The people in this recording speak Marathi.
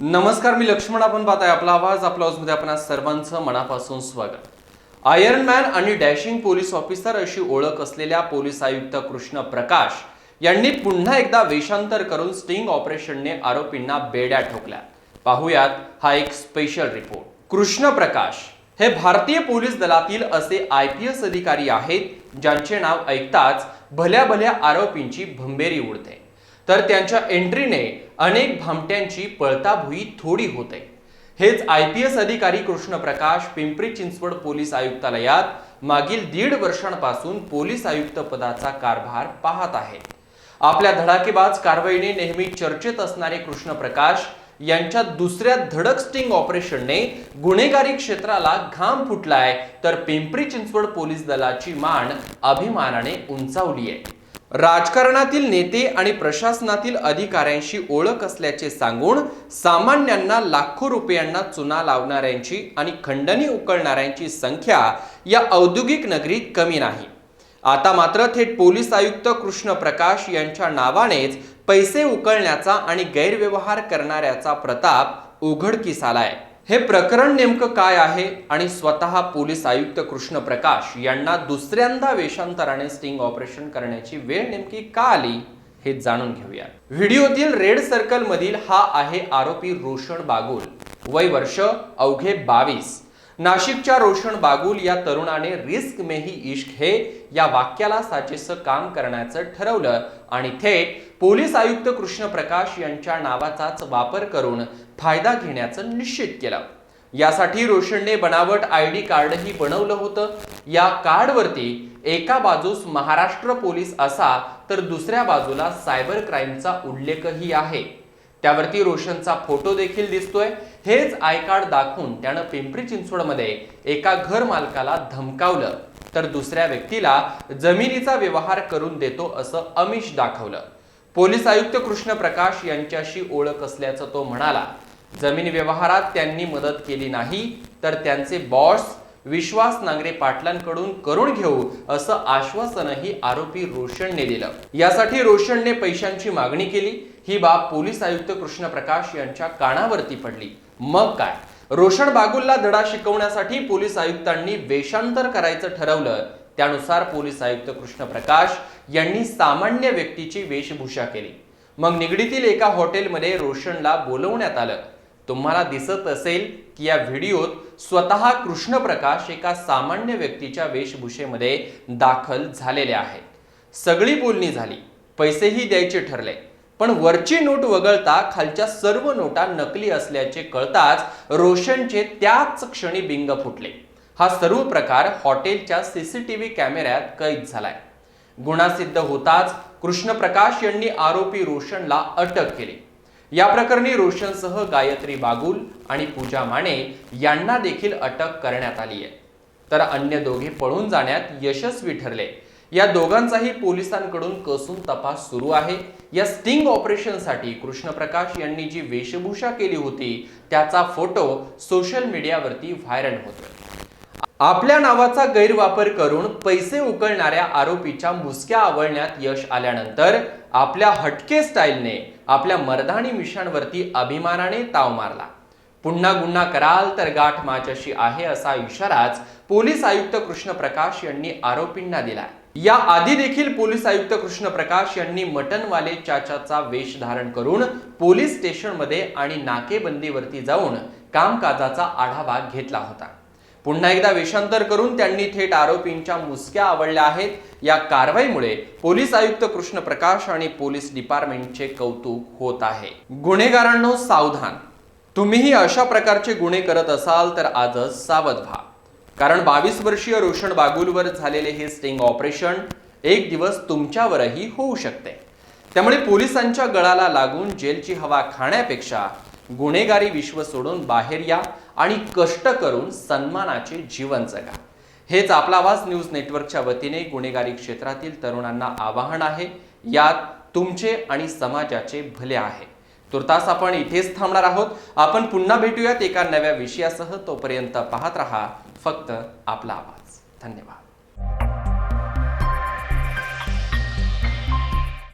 नमस्कार मी लक्ष्मण. आपण पाहताय आपला आवाज. आपल्या हाऊसमध्ये आपण आज सर्वांचं मनापासून स्वागत. आयर्न मॅन आणि डॅशिंग पोलीस ऑफिसर अशी ओळख असलेल्या पोलीस आयुक्त कृष्ण प्रकाश यांनी पुन्हा एकदा वेषांतर करून स्टिंग ऑपरेशनने आरोपींना बेड्या ठोकल्या. पाहूयात हा एक स्पेशल रिपोर्ट कृष्ण प्रकाश हे भारतीय पोलीस दलातील असे आय पी एस अधिकारी आहेत ज्यांचे नाव ऐकताच भल्या भल्या आरोपींची भंबेरी उडते. तर त्यांच्या एंट्रीने अनेक भामट्यांची पळताभुई थोडी होते हेच आय पी एस अधिकारी कृष्ण प्रकाश पिंपरी चिंचवड पोलीस आयुक्तालयात मागील दीड वर्षांपासून पोलीस आयुक्त पदाचा कारभार पाहत आहे. आपल्या धडाकेबाज कारवाईने नेहमी चर्चेत असणारे कृष्ण प्रकाश यांच्या दुसऱ्या धडक स्टिंग ऑपरेशनने गुन्हेगारी क्षेत्राला घाम फुटलाय तर पिंपरी चिंचवड पोलीस दलाची मान अभिमानाने उंचावली आहे. राजकारणातील नेते आणि प्रशासनातील अधिकाऱ्यांशी ओळख असल्याचे सांगून सामान्यांना लाखो रुपयांना चुना लावणाऱ्यांची आणि खंडणी उकळणाऱ्यांची संख्या या औद्योगिक नगरीत कमी नाही. आता मात्र थेट पोलीस आयुक्त कृष्ण प्रकाश यांच्या नावानेच पैसे उकळण्याचा आणि गैरव्यवहार करणाऱ्याचा प्रताप उघडकीस आलाय. हे प्रकरण नेमकं काय आहे आणि स्वतः पोलीस आयुक्त कृष्ण प्रकाश यांना दुसऱ्यांदा वेषांतराने स्टिंग ऑपरेशन करण्याची वेळ नेमकी का आली हे जाणून घेऊया व्हिडिओतील रेड सर्कल मधील हा आहे आरोपी रोशन बागुल. वय वर्ष अवघे बावीस. नाशिकच्या रोशन बागुल या तरुणाने रिस्क में ही इश्क हे या वाक्याला साजेसं काम करण्याचं ठरवलं. आणि थेट पोलीस आयुक्त कृष्ण प्रकाश यांच्या नावाचाच वापर करून फायदा घेण्याचं निश्चित केलं. यासाठी रोशनने बनावट आय डी कार्डही बनवलं होतं. या कार्डवरती एका बाजूस महाराष्ट्र पोलीस असा तर दुसऱ्या बाजूला सायबर क्राईमचा उल्लेखही आहे. त्यावरती रोशनचा फोटो देखील दिसतोय. हेच आय कार्ड दाखवून त्यानं पिंपरी चिंचवडमध्ये एका घर मालकाला धमकावलं. तर दुसऱ्या व्यक्तीला जमिनीचा व्यवहार करून देतो असं अमिष दाखवलं. पोलीस आयुक्त कृष्ण प्रकाश यांच्याशी ओळख असल्याचं तो म्हणाला. जमीन व्यवहारात त्यांनी मदत केली नाही तर त्यांचे बॉस विश्वास नांगरे पाटलांकडून करून घेऊ असं आश्वासनही आरोपी रोशनने दिलं. यासाठी रोशनने पैशांची मागणी केली. ही बाब पोलीस आयुक्त कृष्ण प्रकाश यांच्या कानावरती पडली. मग काय? रोशन बागुलला धडा शिकवण्यासाठी पोलीस आयुक्तांनी वेषांतर करायचं ठरवलं. त्यानुसार पोलीस आयुक्त कृष्ण प्रकाश यांनी सामान्य व्यक्तीची वेशभूषा केली. मग निगडीतील एका हॉटेलमध्ये रोशनला बोलवण्यात आलं. तुम्हाला दिसत असेल की या व्हिडिओत स्वतः कृष्ण प्रकाश एका सामान्य व्यक्तीच्या वेशभूषेमध्ये दाखल झालेले आहेत. सगळी बोलणी झाली. पैसेही द्यायचे ठरले. पण वरची नोट वगळता खालच्या सर्व नोटा नकली असल्याचे कळताच रोशनचे त्याच क्षणी बिंग फुटले. हा सर्व प्रकार हॉटेलच्या सीसीटीव्ही कॅमेऱ्यात कैद झालाय. गुन्हा सिद्ध होताच कृष्ण प्रकाश यांनी आरोपी रोशनला अटक केली. या प्रकरणी रोशनसह गायत्री बागुल आणि पूजा माने यांना देखील अटक करण्यात आली आहे तर अन्य दोघे पळून जाण्यात यशस्वी ठरले. या दोघांचाही पोलिसांकडून कसून तपास सुरू आहे. या स्टिंग ऑपरेशनसाठी कृष्ण प्रकाश यांनी जी वेशभूषा केली होती त्याचा फोटो सोशल मीडियावरती व्हायरल होतो आपल्या नावाचा गैरवापर करून पैसे उकळणाऱ्या आरोपीच्या मुसक्या आवळण्यात यश आल्यानंतर आपल्या हटके स्टाईलने आपल्या मर्दानी मिशांवरती अभिमानाने ताव मारला. पुन्हा गुन्हा कराल तर गाठ माझ्याशी आहे असा इशाराच पोलीस आयुक्त कृष्ण प्रकाश यांनी आरोपींना दिलाय. या आधी देखील पोलीस आयुक्त कृष्ण प्रकाश यांनी मटनवाले चाचाचा वेश धारण करून पोलीस स्टेशनमध्ये आणि नाकेबंदीवरती जाऊन कामकाजाचा आढावा घेतला होता. पुन्हा एकदा वेषांतर करून त्यांनी थेट आरोपींच्या मुसक्या आवडल्या आहेत. या कारवाईमुळे पोलीस आयुक्त कृष्ण प्रकाश आणि पोलीस डिपार्टमेंटचे कौतुक होत आहे. गुन्हेगारांनो सावधान. तुम्हीही अशा प्रकारचे गुन्हे करत असाल तर आजच सावध व्हा. कारण बावीस वर्षीय रोशन बागुलवर झालेले हे स्टिंग ऑपरेशन एक दिवस तुमच्यावरही होऊ शकते. त्यामुळे पोलिसांच्या गळाला लागून जेलची हवा खाण्यापेक्षा गुन्हेगारी विश्व सोडून बाहेर या आणि कष्ट करून सन्मानाचे जीवन जगा. हेच आपला आवाज न्यूज नेटवर्कच्या वतीने गुन्हेगारी क्षेत्रातील तरुणांना आवाहन आहे. यात तुमचे आणि समाजाचे भले आहे. तुर्तास आपण इथेच थांबणार आहोत. आपण पुन्हा भेटूयात एका नव्या विषयासह. तोपर्यंत पाहत रहा फक्त आपला आवाज. धन्यवाद.